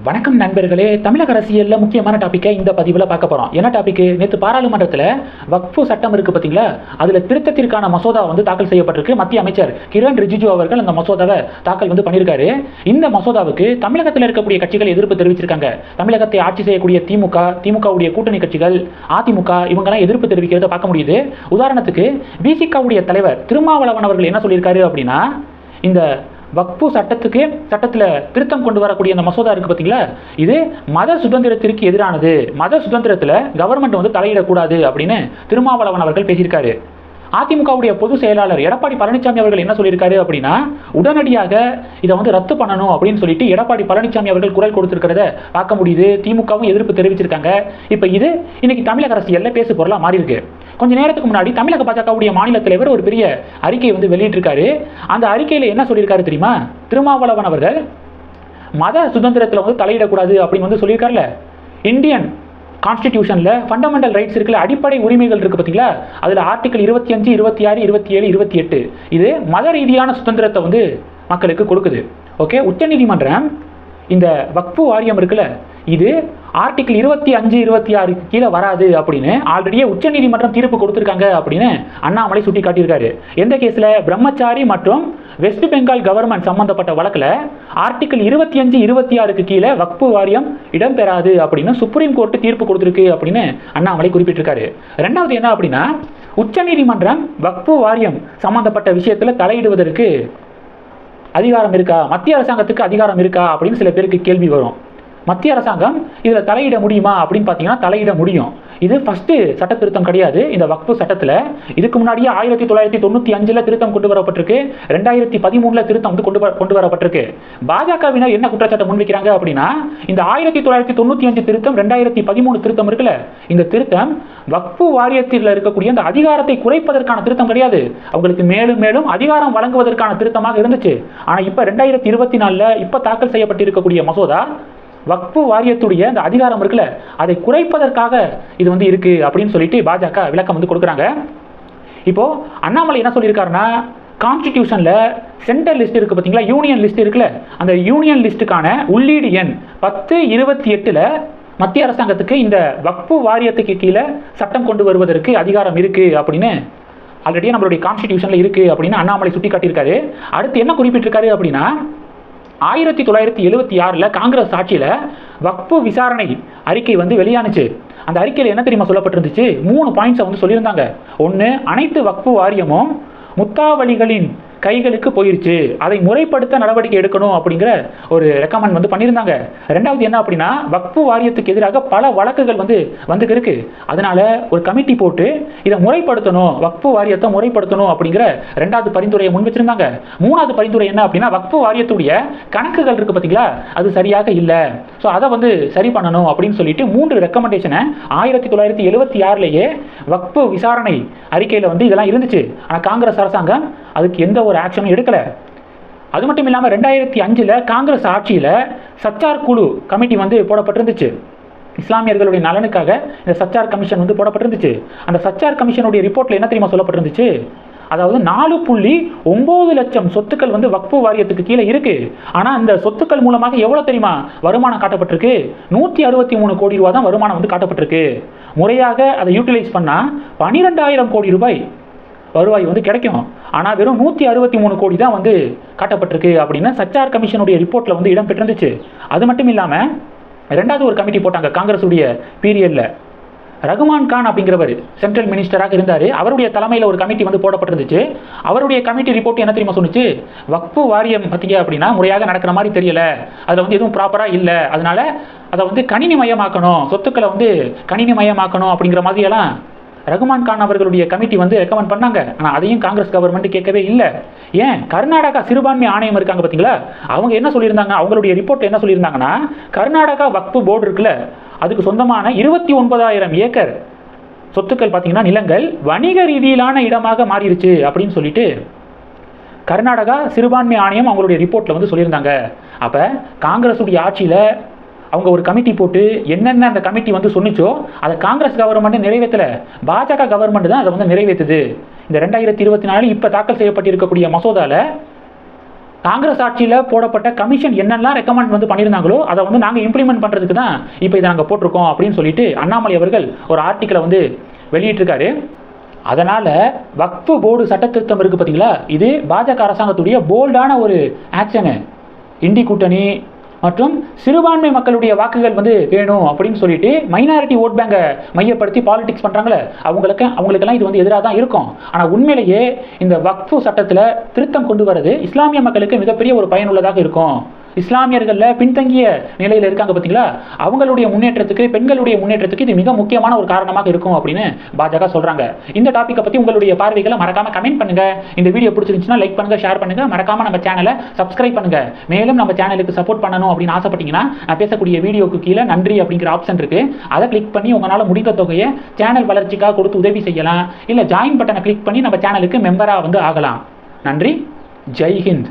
வணக்கம் நண்பர்களே. தமிழக அரசியலில் முக்கியமான டாப்பிக்கை இந்த பதிவில் பார்க்க போகிறோம் என்ன டாப்பிக்கு நேற்று பாராளுமன்றத்தில் வக்ஃபு சட்டம் இருக்குது பார்த்தீங்களா அதில் திருத்தத்திற்கான மசோதா வந்து தாக்கல் செய்யப்பட்டிருக்கு. மத்திய அமைச்சர் கிரண் ரிஜிஜு அவர்கள் அந்த மசோதாவை தாக்கல் வந்து பண்ணியிருக்காரு. இந்த மசோதாவுக்கு தமிழகத்தில் இருக்கக்கூடிய கட்சிகள் எதிர்ப்பு தெரிவிச்சிருக்காங்க. தமிழகத்தை ஆட்சி செய்யக்கூடிய திமுக திமுகவுடைய கூட்டணி கட்சிகள் அதிமுக இவங்கெல்லாம் எதிர்ப்பு தெரிவிக்கிறத பார்க்க முடியுது. உதாரணத்துக்கு பிசிகாவுடைய தலைவர் திருமாவளவன் அவர்கள் என்ன சொல்லியிருக்காரு அப்படின்னா இந்த வக்ஃபு சட்டத்துக்கு சட்டத்தில் திருத்தம் கொண்டு வரக்கூடிய அந்த மசோதா இருக்குது பார்த்தீங்களா இது மத சுதந்திரத்திற்கு எதிரானது. மத சுதந்திரத்தில் கவர்மெண்ட் வந்து தலையிடக்கூடாது அப்படின்னு திருமாவளவன் அவர்கள் பேசியிருக்காரு. அதிமுகவுடைய பொதுச் செயலாளர் எடப்பாடி பழனிசாமி அவர்கள் என்ன சொல்லியிருக்காரு அப்படின்னா உடனடியாக இதை வந்து ரத்து பண்ணணும் அப்படின்னு சொல்லிட்டு எடப்பாடி பழனிசாமி அவர்கள் குரல் கொடுத்திருக்கிறத பார்க்க முடியுது. திமுகவும் எதிர்ப்பு தெரிவிச்சிருக்காங்க. இப்போ இது இன்னைக்கு தமிழக அரசியலில் பேசு பொருளாக மாறி இருக்கு கொஞ்ச நேரத்துக்கு முன்னாடி தமிழக பாஜகவுடைய மாநில தலைவர் ஒரு பெரிய அறிக்கையை வந்து வெளியிட்டிருக்காரு. அந்த அறிக்கையில் என்ன சொல்லியிருக்காரு தெரியுமா? திருமாவளவன் அவர்கள் மத சுதந்திரத்தில் வந்து தலையிடக்கூடாது அப்படின்னு வந்து சொல்லியிருக்காருல்ல இந்தியன் கான்ஸ்டிடியூஷனில் ஃபண்டமெண்டல் ரைட்ஸ் இருக்குல்ல அடிப்படை உரிமைகள் இருக்குது பார்த்தீங்களா அதில் ஆர்டிக்கல் இருபத்தி அஞ்சு இருபத்தி ஆறு இருபத்தி ஏழு இருபத்தி எட்டு இது மத ரீதியான சுதந்திரத்தை வந்து மக்களுக்கு கொடுக்குது. ஓகே உச்சநீதிமன்றம் இந்த வக்ஃபு வாரியம் இருக்குல்ல இது ஆர்டிகிள் இருபத்தி அஞ்சு இருபத்தி ஆறுக்கு கீழே வராது அப்படின்னு ஆல்ரெடியே உச்சநீதிமன்றம் தீர்ப்பு கொடுத்துருக்காங்க அப்படின்னு அண்ணாமலை சுட்டி காட்டியிருக்காரு எந்த கேஸில் பிரம்மச்சாரி மற்றும் வெஸ்ட் பெங்கால் கவர்மெண்ட் சம்பந்தப்பட்ட வழக்கில் ஆர்டிகிள் இருபத்தி அஞ்சு இருபத்தி ஆறுக்கு கீழே வக்ஃபு வாரியம் இடம்பெறாது அப்படின்னு சுப்ரீம் கோர்ட்டு தீர்ப்பு கொடுத்துருக்கு அப்படின்னு அண்ணாமலை குறிப்பிட்டிருக்காரு. ரெண்டாவது என்ன அப்படின்னா உச்சநீதிமன்றம் வக்ஃபு வாரியம் சம்பந்தப்பட்ட விஷயத்தில் தலையிடுவதற்கு அதிகாரம் இருக்கா? மத்திய அரசாங்கத்துக்கு அதிகாரம் இருக்கா? அப்படின்னு சில பேருக்கு கேள்வி வரும். மத்திய அரசாங்கம் இதில் தலையிட முடியுமா அப்படின்னு பார்த்தீங்கன்னா தலையிட முடியும். இது ஃபஸ்ட்டு சட்ட திருத்தம் கிடையாது. இந்த வக்ஃபு சட்டத்தில் இதுக்கு முன்னாடியே ஆயிரத்தி தொள்ளாயிரத்தி தொண்ணூற்றி அஞ்சில் திருத்தம் கொண்டு வரப்பட்டிருக்கு. ரெண்டாயிரத்தி பதிமூணில் திருத்தம் வந்து கொண்டு வர கொண்டு வரப்பட்டிருக்கு. பாஜகவினர் என்ன குற்றச்சாட்டை முன்வைக்கிறாங்க அப்படின்னா இந்த ஆயிரத்தி தொள்ளாயிரத்தி தொண்ணூற்றி அஞ்சு திருத்தம் ரெண்டாயிரத்தி பதிமூணு திருத்தம் இருக்குல்ல? இந்த திருத்தம் வக்ஃபு வாரியத்தில் இருக்கக்கூடிய அந்த அதிகாரத்தை குறைப்பதற்கான திருத்தம் கிடையாது. அவங்களுக்கு மேலும் மேலும் அதிகாரம் வழங்குவதற்கான திருத்தமாக இருந்துச்சு. ஆனால் இப்போ ரெண்டாயிரத்தி இருபத்தி நாலில் இப்போ தாக்கல் செய்யப்பட்டிருக்கக்கூடிய மசோதா வக்ஃபு வாரியத்துடைய அந்த அதிகாரம் இருக்குல்ல அதை குறைப்பதற்காக இது வந்து இருக்கு அப்படின்னு சொல்லிட்டு பாஜக விளக்கம் வந்து கொடுக்குறாங்க. இப்போ அண்ணாமலை என்ன சொல்லியிருக்காருன்னா கான்ஸ்டிடியூஷனில் சென்ட்ரல் லிஸ்ட் இருக்குது பார்த்தீங்களா யூனியன் லிஸ்ட் இருக்குல்ல அந்த யூனியன் லிஸ்ட்டுக்கான உள்ளீடு எண் பத்து இருபத்தி எட்டில் மத்திய அரசாங்கத்துக்கு இந்த வக்ஃபு வாரியத்துக்கு கீழே சட்டம் கொண்டு வருவதற்கு அதிகாரம் இருக்குது அப்படின்னு ஆல்ரெடி நம்மளுடைய கான்ஸ்டிடியூஷனில் இருக்குது அப்படின்னு அண்ணாமலை சுட்டி காட்டியிருக்காரு அடுத்து என்ன குறிப்பிட்டிருக்காரு அப்படின்னா ஆயிரத்தி தொள்ளாயிரத்தி எழுபத்தி ஆறில் காங்கிரஸ் ஆட்சியில் வக்ஃபு விசாரணை அறிக்கை வந்து வெளியானுச்சு. அந்த அறிக்கையில் என்ன தெரியுமா சொல்லப்பட்டிருந்துச்சு? மூணு பாயிண்ட்ஸை வந்து சொல்லியிருந்தாங்க. ஒன்று அனைத்து வக்ஃபு வாரியமும் முத்தாவளிகளின் கைகளுக்கு போயிருச்சு. அதை முறைப்படுத்த நடவடிக்கை எடுக்கணும் அப்படிங்கிற ஒரு ரெக்கமெண்ட் வந்து பண்ணியிருந்தாங்க. ரெண்டாவது என்ன அப்படின்னா வக்ஃபு வாரியத்துக்கு எதிராக பல வழக்குகள் வந்து வந்துக்கு இருக்கு. அதனால ஒரு கமிட்டி போட்டு இதை முறைப்படுத்தணும் வக்ஃபு வாரியத்தை முறைப்படுத்தணும் அப்படிங்கிற ரெண்டாவது பரிந்துரையை முன் வச்சிருந்தாங்க. மூணாவது பரிந்துரை என்ன அப்படின்னா வக்ஃபு வாரியத்துடைய கணக்குகள் இருக்கு பார்த்தீங்களா அது சரியாக இல்லை. ஸோ அதை வந்து சரி பண்ணணும் அப்படின்னு சொல்லிட்டு மூன்று ரெக்கமெண்டேஷனை ஆயிரத்தி தொள்ளாயிரத்தி எழுபத்தி ஆறுலேயே வக்ஃபு விசாரணை அறிக்கையில் வந்து இதெல்லாம் இருந்துச்சு. ஆனால் காங்கிரஸ் அரசாங்கம் அதுக்கு எந்த ஒரு ஆக்ஷனும் எடுக்கலை. அது மட்டும் இல்லாமல் ரெண்டாயிரத்தி அஞ்சில் காங்கிரஸ் ஆட்சியில் சச்சார் குழு கமிட்டி வந்து போடப்பட்டிருந்துச்சு. இஸ்லாமியர்களுடைய நலனுக்காக இந்த சச்சார் கமிஷன் வந்து போடப்பட்டிருந்துச்சு. அந்த சச்சார் கமிஷனுடைய ரிப்போர்ட்டில் என்ன தெரியுமா சொல்லப்பட்டிருந்துச்சு? அதாவது நாலு புள்ளி ஒம்பது லட்சம் சொத்துக்கள் வந்து வக்ஃபு வாரியத்துக்கு கீழே இருக்கு. ஆனால் அந்த சொத்துக்கள் மூலமாக எவ்வளோ தெரியுமா? வருமானம் காட்டப்பட்டிருக்கு. நூற்றி அறுபத்தி மூணு கோடி ரூபா தான் வருமானம் வந்து காட்டப்பட்டிருக்கு. முறையாக அதை யூட்டிலைஸ் பண்ணால் பன்னிரெண்டாயிரம் கோடி ரூபாய் வருவாய் வந்து கிடைக்கும். ஆனால் வெறும் நூற்றி அறுபத்தி மூணு கோடி தான் வந்து காட்டப்பட்டிருக்கு அப்படின்னு சச்சார் கமிஷனுடைய ரிப்போர்ட்டில் வந்து இடம் பெற்றிருந்துச்சு. அது மட்டும் இல்லாமல் ரெண்டாவது ஒரு கமிட்டி போட்டாங்க காங்கிரஸுடைய பீரியடில் ரகுமான் கான் அப்படிங்கிறவர் சென்ட்ரல் மினிஸ்டராக இருந்தார். அவருடைய தலைமையில் ஒரு கமிட்டி வந்து போடப்பட்டிருந்துச்சு. அவருடைய கமிட்டி ரிப்போர்ட் என்ன தெரியுமா சொன்னிச்சு? வக்ஃபு வாரியம் பார்த்தீங்க அப்படின்னா முறையாக நடக்கிற மாதிரி தெரியல. அதில் வந்து எதுவும் ப்ராப்பராக இல்லை. அதனால அதை வந்து கணினி மயமாக்கணும். சொத்துக்களை வந்து கணினி மயமாக்கணும் அப்படிங்கிற மாதிரியெல்லாம் ரகுமான் கான் அவர்களுடைய கமிட்டி வந்து ரெக்கமெண்ட் பண்ணாங்க. ஆனால் அதையும் காங்கிரஸ் கவர்மெண்ட் கேட்கவே இல்லை. ஏன்? கர்நாடகா சிறுபான்மை ஆணையம் இருக்காங்க பார்த்தீங்களா? அவங்க என்ன சொல்லியிருந்தாங்க? அவங்களுடைய ரிப்போர்ட் என்ன சொல்லியிருந்தாங்கன்னா கர்நாடகா வக்ஃபு போர்டு இருக்குல்ல அதுக்கு சொந்தமான இருபத்தி ஒன்பதாயிரம் ஏக்கர் சொத்துக்கள் பார்த்தீங்கன்னா நிலங்கள் வணிக ரீதியிலான இடமாக மாறிடுச்சு அப்படின்னு சொல்லிட்டு கர்நாடகா சிறுபான்மை ஆணையம் அவங்களுடைய ரிப்போர்ட்டில் வந்து சொல்லியிருந்தாங்க. அப்போ காங்கிரஸுடைய ஆட்சியில் அவங்க ஒரு கமிட்டி போட்டு என்னென்ன அந்த கமிட்டி வந்து சொன்னிச்சோ அதை காங்கிரஸ் கவர்மெண்ட் நிறைவேற்றலை பாஜக கவர்மெண்ட் தான் அதை வந்து நிறைவேற்றுது இந்த ரெண்டாயிரத்தி இருபத்தி நாலு இப்போ தாக்கல் செய்யப்பட்டிருக்கக்கூடிய மசோதாவில் காங்கிரஸ் ஆட்சியில் போடப்பட்ட கமிஷன் என்னெல்லாம் ரெக்கமெண்ட் வந்து பண்ணியிருந்தாங்களோ அதை வந்து நாங்கள் இம்ப்ளிமெண்ட் பண்ணுறதுக்கு தான் இப்போ இதை நாங்கள் போட்டிருக்கோம் அப்படின்னு சொல்லிட்டு அண்ணாமலை அவர்கள் ஒரு ஆர்டிக்கலை வந்து வெளியிட்டிருக்காரு. அதனால் வக்ஃபு போர்டு சட்டத்திருத்தம் இருக்குது பார்த்தீங்களா இது பாஜக அரசாங்கத்துடைய போல்டான ஒரு ஆக்ஷனு இண்டி கூட்டணி மற்றும் சிறுபான்மை மக்களுடைய வாக்குகள் வந்து வேணும் அப்படின்னு சொல்லிட்டு மைனாரிட்டி ஓட் பேங்கை மையப்படுத்தி பாலிடிக்ஸ் பண்ணுறாங்களே அவங்களுக்கு அவங்களுக்கெல்லாம் இது வந்து எதிராக தான் இருக்கும். ஆனால் உண்மையிலேயே இந்த வக்ஃபு சட்டத்தில் திருத்தம் கொண்டு வரது இஸ்லாமிய மக்களுக்கு மிகப்பெரிய ஒரு பயனுள்ளதாக இருக்கும். இஸ்லாமியர்களில் பின்தங்கிய நிலையில் இருக்காங்க பார்த்தீங்களா அவங்களுடைய முன்னேற்றத்துக்கு பெண்களுடைய முன்னேற்றத்துக்கு இது மிக முக்கியமான ஒரு காரணமாக இருக்கும் அப்படின்னு பாஜக சொல்கிறாங்க இந்த டாப்பிக்கை பற்றி உங்களுடைய பார்வைகளை மறக்காம கமெண்ட் பண்ணுங்கள் இந்த வீடியோ பிடிச்சிருந்துச்சுன்னா லைக் பண்ணுங்கள் ஷேர் பண்ணுங்கள் மறக்காம நம்ம சேனலை சப்ஸ்கிரைப் பண்ணுங்கள் மேலும் நம்ம சேனலுக்கு சப்போர்ட் பண்ணணும் அப்படின்னு ஆசைப்பட்டீங்கன்னா நான் பேசக்கூடிய வீடியோக்கு கீழே நன்றி அப்படிங்கிற ஆப்ஷன் இருக்குது அதை கிளிக் பண்ணி உங்களால் முடிந்த தொகையை சேனல் வளர்ச்சிக்காக கொடுத்து உதவி செய்யலாம். இல்லை ஜாயின் பட்டனை கிளிக் பண்ணி நம்ம சேனலுக்கு மெம்பராக வந்து ஆகலாம். நன்றி. ஜெய் ஹிந்த்.